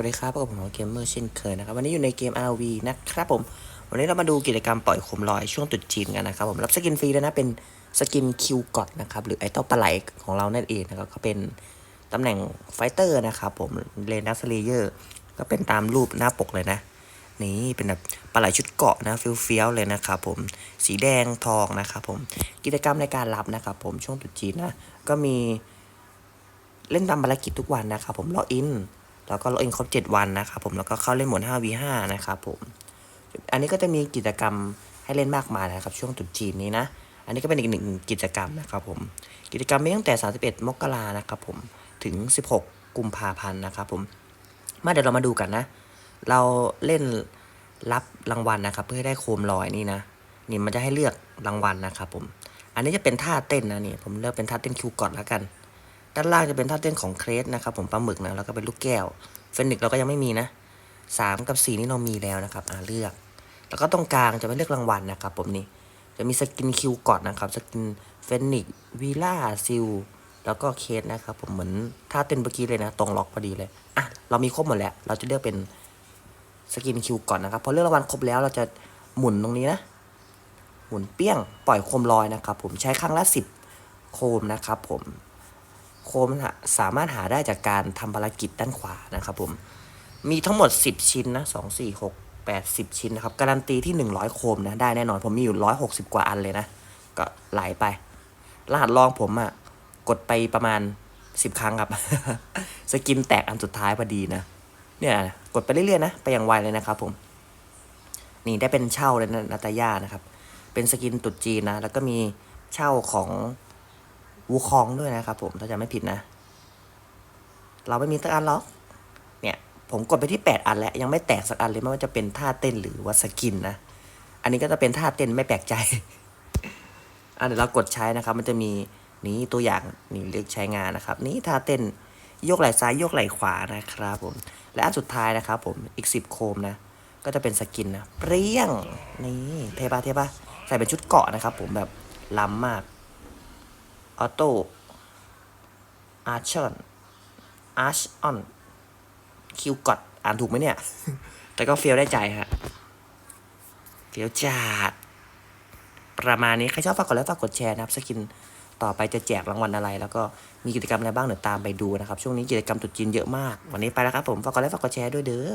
วัสดีครับพบกับผมเกมเมอร์เช่นเคยนะครับ วันนี้อยู่ในเกม RV นะครับผม วันนี้เรามาดูกิจกรรมปล่อยโคมลอยช่วงตรุษจีนกันนะครับผม รับสกินฟรีด้วนะ เป็นสกินคิวกอดนะครับ หรือไอเต้าปลาไหลของเรานั่นเองนะครับ ก็เป็นตำแหน่งไฟเตอร์นะครับผมเลนัสเลเยอร์ ก็เป็นตามรูปหน้าปกเลยนะ นี่เป็นแบบปลาไหลชุดเกาะนะเฟี้ยวๆเลยนะครับผม สีแดงทองนะครับผม กิจกรรมในการรับนะครับผมช่วงตรุษจีนนะ ก็มีเล่นตามภารกิจทุกวันนะครับผมล็อกอิน แล้วก็ล็อกอินครบ 7 วันนะครับผมแล้วก็เข้าเล่นหมด 5v5 นะครับผม อันนี้ก็จะมีกิจกรรมให้เล่นมากมายนะครับ ช่วงตรุษจีนนี้นะ อันนี้ก็เป็นอีกหนึ่งกิจกรรมนะครับผม กิจกรรมมีตั้งแต่ 31 มกรานะครับผม ถึง 16 กุมภาพันธ์นะครับผม มาเดี๋ยวเรามาดูกันนะ เราเล่นรับรางวัลนะครับ เพื่อให้ได้โคมลอยนี่นะ นี่มันจะให้เลือกรางวัลนะครับผม อันนี้จะเป็นท่าเต้นนะนี่ ผมเลือกเป็นท่าเต้นคิวกอนแล้วกัน ด้านล่างจะเป็นท่าเต้นของเครสนะครับผมปลาหมึกนะแล้วก็เป็นลูกแก้วเฟนิกเราก็ยังไม่มีนะสามกับสี่นี่เรามีแล้วนะครับอ่าเลือก แล้วก็ตรงกลางจะเป็นเลือกรางวัลนะครับผมนี่จะมีสกินคิวก่อนนะครับสกินเฟนิกวีล่าซิลแล้วก็เคสนะครับผมเหมือนท่าเต้นเมื่อกี้เลยนะ ตรงล็อกพอดีเลยอะเรามีครบหมดแล้ว เราจะเลือกเป็นสกินคิวก่อนนะครับพอเลือกรางวัลครบแล้วเราจะหมุนตรงนี้นะ หมุนเปี้ยงปล่อยโคมลอยนะครับผมใช้ครั้งละสิบโคมนะครับผม โคมสามารถหาได้จากการทำภารกิจด้านขวานะครับผม มีทั้งหมด 10 ชิ้นนะ 2 4 6 8 10 ชิ้นนะครับ การันตีที่ 100 โคมนะ ได้แน่นอน ผมมีอยู่ 160 กว่าอันเลยนะ ก็ไหลไป รหัสลองผมอะ่ะ กดไปประมาณ 10 ครั้งครับ สกินแตกอันสุดท้ายพอดีนะ เนี่ย กดไปเรื่อยๆนะ ไปอย่างไวเลยนะครับผม นี่ได้เป็นเช่าเลยนะนาตาย่านะครับ เป็นสกินตุดจีนนะ แล้วก็มีเช่าของ วูคองด้วยนะครับผมถ้าจะไม่ผิดนะ เราไม่มีสักอันหรอก เนี่ย ผมกดไปที่ 8 อันแล้ว ยังไม่แตกสักอันเลยไม่ว่าจะเป็นท่าเต้นหรือว่าสกินนะ อันนี้ก็จะเป็นท่าเต้นไม่แปลกใจอะเดี๋ยวเรากดใช้นะครับ มันจะมีนี่ตัวอย่างนี่เลือกใช้งานนะครับ นี่ท่าเต้นโยกไหล่ซ้ายโยกไหล่ขวานะครับผม และอันสุดท้ายนะครับผมอีก 10 โคมนะ ก็จะเป็นสกินนะเปรี้ยงนี่เทปะเทปะใส่เป็นชุดเกาะนะครับผมแบบล้ำมาก ออโต้อาร์ชอนอาร์ชออนคิวกอดอ่านถูกไหมเนี่ย แต่ก็เฟีลได้ใจฮะเฟีลจัดประมาณนี้ ใครชอบฝากกดไลค์ฝากกดแชร์นะครับ สกินต่อไปจะแจกรางวัลอะไร แล้วก็มีกิจกรรมอะไรบ้างเดี๋ยวตามไปดูนะครับ ช่วงนี้กิจกรรมตรุษจีนเยอะมาก วันนี้ไปแล้วครับผมฝากกดไลค์ฝากกดแชร์ด้วยเด้อ